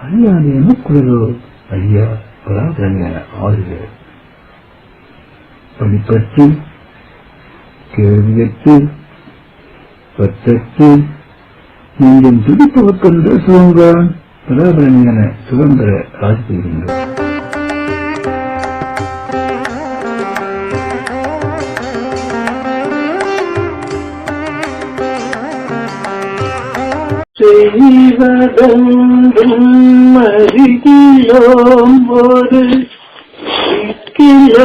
அல்லாது எனக்குள்ளதோ ஐயா பராதரங்க ஆளுக படிப்பற்று கேள்வியற்று பற்றற்று நீங்கள் துடிப்பவர்க்கென்ற சுதந்திர பராபரணியான சுதந்திர ஆட்சி பெறுகின்றோம் செய்வதென்றும் அறிகிலோம் ஒரு சிக்கில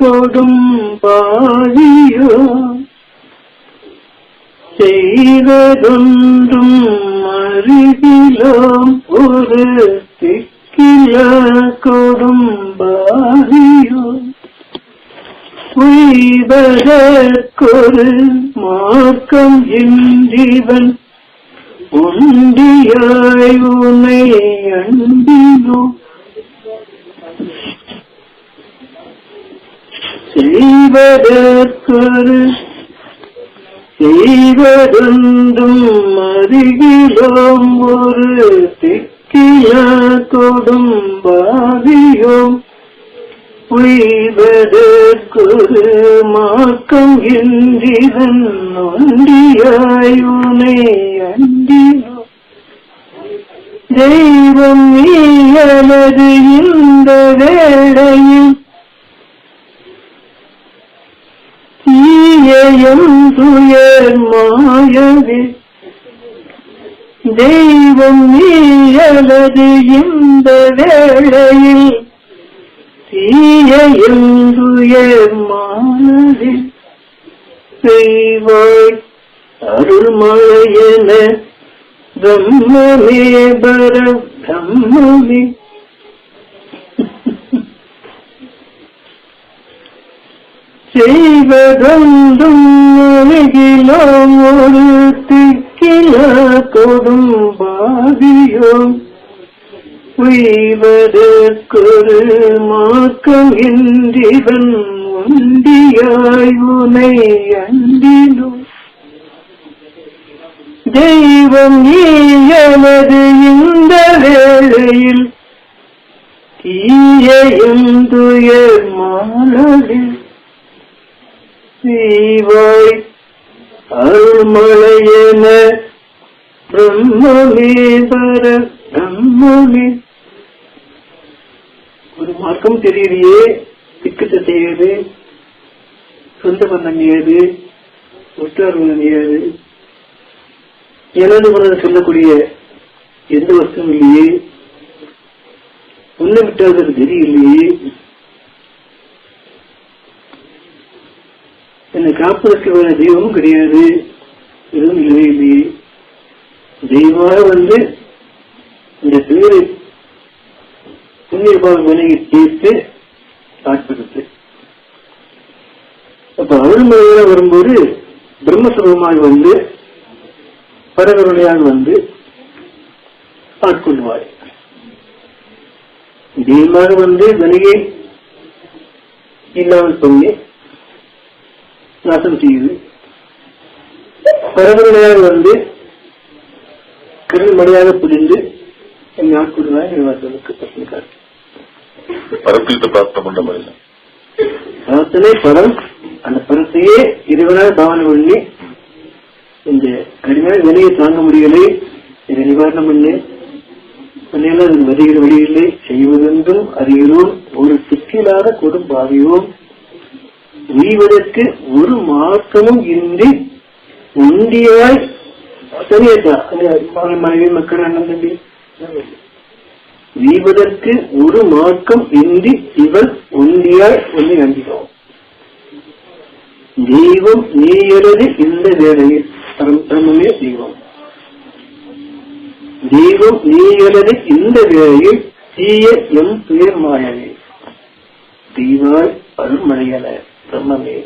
கொடும் பாவியோ செய்வதொன்றும் அறிகிலோம் ஒரு சிக்கில கொடும் பாவியோ உய்வதற்கொரு மார்க்கம் இன்றிவன் உண்டியாய் உனை அண்டினோ செய்வதற்கொரு செய்வதொன்றும் அருகிலோம் ஒரு திக்கிய கொடும் பாவியோம் உய்வதற்கு மாக்கம் என்றிதன் ஒன்றியாய் அண்டினோ தெய்வம் நீயனது இந்த வேளையில் தீயம் துயர் மாயவே. தெய்வம் நீயனது இந்த வேளையில் தீயுயர்மானது செய்வாய் அருள்மழையென பிரம்மமே பர பிரம்மமே செய்வதொன்றும் அருகிலோம் ஒரு திக்கில கொடும் பாதியோம் உய்வதற்கொரு மாக்கம் இன்றிவன் ஒண்டியாய் உனை அண்டினோ தெய்வம் நீயனது இந்த வேளையில் தீயையும் துயர் மாலது செய்வாய் அருள்மழையென பிரம்மமே பர பிரம்மமே ஒரு மார்க்கம் தெரியலையே திக்கத்தை செய்யாது சொந்த பந்தம் ஏது உற்றார்கள் ஏது? எனது மனது சொல்லக்கூடிய எந்த வஸ்துவும் இல்லையே? உன்னை விட்டால் தெரியலையே என்னை காப்பதற்கு வேற தெய்வமும் கிடையாது எதுவும் இல்லவே இல்லையே. தெய்வமாக வந்து இந்த பேரை புண்ணியபாவம் விலகி தீர்த்து காட்டுறது அப்ப அருள்மொழியாக வரும்போது பிரம்மஸ்வரூபமாக வந்து பரகருணையாக வந்து ஆட்கொள்வார் தீமாக வந்து விலகி இல்லாமல் பண்ணி நாசம் செய்யுது பரகருணையாக வந்து கருள் மழையாக புரிந்து என் ஆட்கொள்வாய் நிர்வாகத்துக்கு பசங்க பரப்பித்த பிரார்த்தனை பண்ண முடியல பிரார்த்தனை பரம் அந்த பரத்தையே இறைவனாக பாவனை பண்ணி இந்த கடுமையான நிலையை தாங்க முடியலை இதை நிவாரணம் பண்ணு பண்ணையில அது வருகிற வழியில்லை செய்வதென்றும் அறிகிறோம் ஒரு சிக்கிலாத கொடும் பாவியோம். உய்வதற்கு ஒரு மாற்றமும் இன்றி ஒண்டியாய் சரியா மனைவி மக்கள் அண்ணன் தம்பி வீவதற்கு ஒரு மார்க்கம் இன்றி இவள் ஒன்றியாய் ஒன்றி அஞ்சினோம் தெய்வம் நீயறது இந்த வேலையில் பரம் தெய்வம். தெய்வம் நீகளது இந்த வேலையில் தீய எம் துயர் மாயவே தெய்வாய் அருள்மழையன பிரம்மமே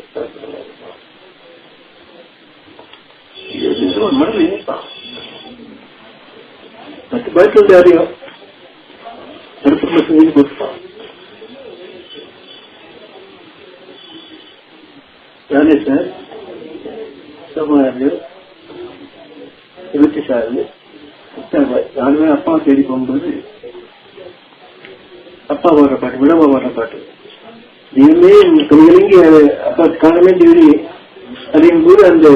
மனம் நினைப்பான் பத்து பாய்க்கு அறியும் கருப்பு மசூதி கொடுப்பான் யாரே சார் சமாளு இருபத்தி சாரு நானுமே அப்பா தேடி போகும்போது அப்பா வர்ற பாட்டு விடமா வர்ற பாட்டு நீமே கவிகளுங்கி அப்பா காரணமே தேடி அதையும் போது அந்த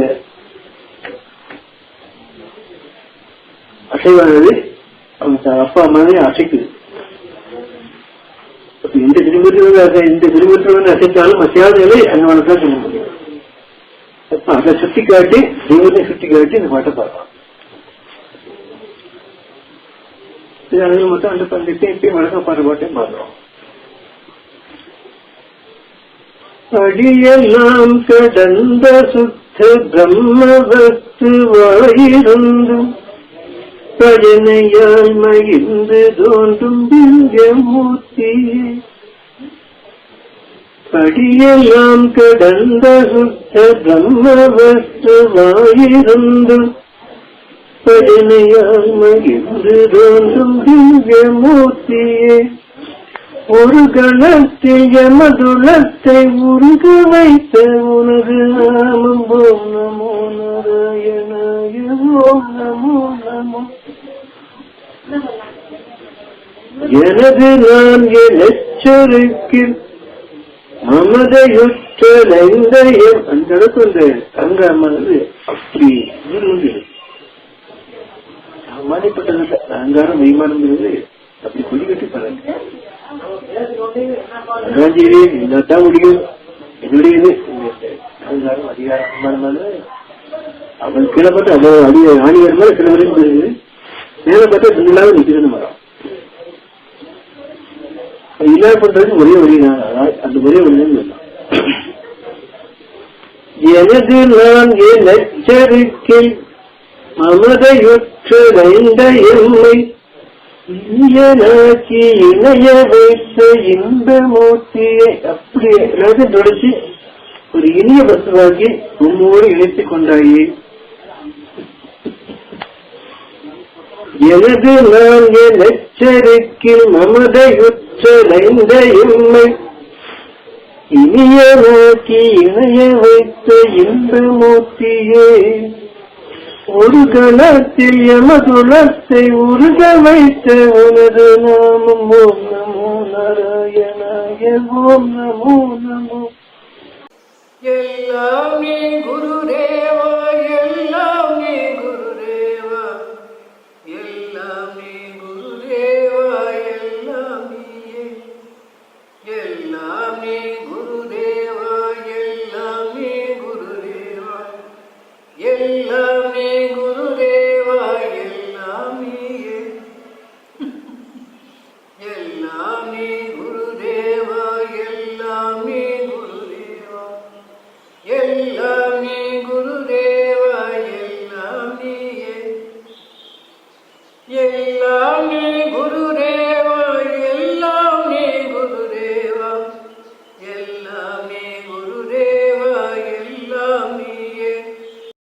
அசைவானது அவங்க அப்பா அம்மாவே அசைக்குது அப்ப இந்த திருமணத்தில் அசைத்தாலும் அசையாத நிலை தான் சொல்ல முடியும். அப்ப அதை சுட்டி காட்டி தெய்வத்தை சுட்டி காட்டி இந்த பாட்டை பார்க்கலாம் இது அதில் மொத்தம் அந்த பந்தத்தை இப்பயும் வழக்க பாடுற பாட்டையும் பார்க்கிறோம் அடியெல்லாம் கடந்த சுத்த பிரம்ம வஸ்துவாயிருந்தும் பஜனையால் மகிழ்ந்து தோன்றும் திவ்யமூர்த்தியே. படியெல்லாம் கடந்த சுத்த பிரம்ம வஸ்துவாயிருந்தும் பஜனையால் மகிழ்ந்து தோன்றும் திவ்யமூர்த்தியே. ஒரு கணத்தில் எமதுலத்தை உருக வைத்த உனது நாமம் ஓம் நமோ நாராயணாய ஓம் நமோ நமோ. எனது நான் என் எச்சரிக்கின் மமதையுற்றலைந்த என் அந்த இடத்துல அந்த தங்கமானது அப்படி இருந்து சாமானியப்பட்டது அங்காரம் மெய்மானது அப்படி கொடிக்கட்டி பறந்து அதாஞ்சேரி என்னத்தான் முடியும்? என்னுடைய இது அதிகாரம் அதிகாரமானது அவன் கீழே பார்த்து அவன் அடி ஆணியர் மேல சில வரைக்கும் இருக்குது மேல பார்த்தா இல்லாம நிக்கிறது மரம். இல்லாத பண்றது பண்றதுக்கு ஒரே வழி தான் அந்த ஒரே வழி சொல்லலாம் எனது நான் என் எச்சரிக்கை மமதையுற்றைந்த எம்மை இயனாக்கி இணைய வைத்த இந்த மூர்த்தியை அப்படி எல்லாத்தையும் தொடச்சு ஒரு இனிய பசுவாக்கி உம்மோடு இணைத்துக் கொண்டாயே. எனது நான் என் எச்சரிக்கில் மமதையுற்றைந்த எம்மை இனிய நோக்கி இணைய வைத்த இந்த மூர்த்தியே. ஒரு கணத்தில் எமதுலத்தை உருக வைத்த உனது நாமம் ஓம் நமோ நாராயணாய ஓம் நமோ நமோ. எல்லாம் நீ குருதேவா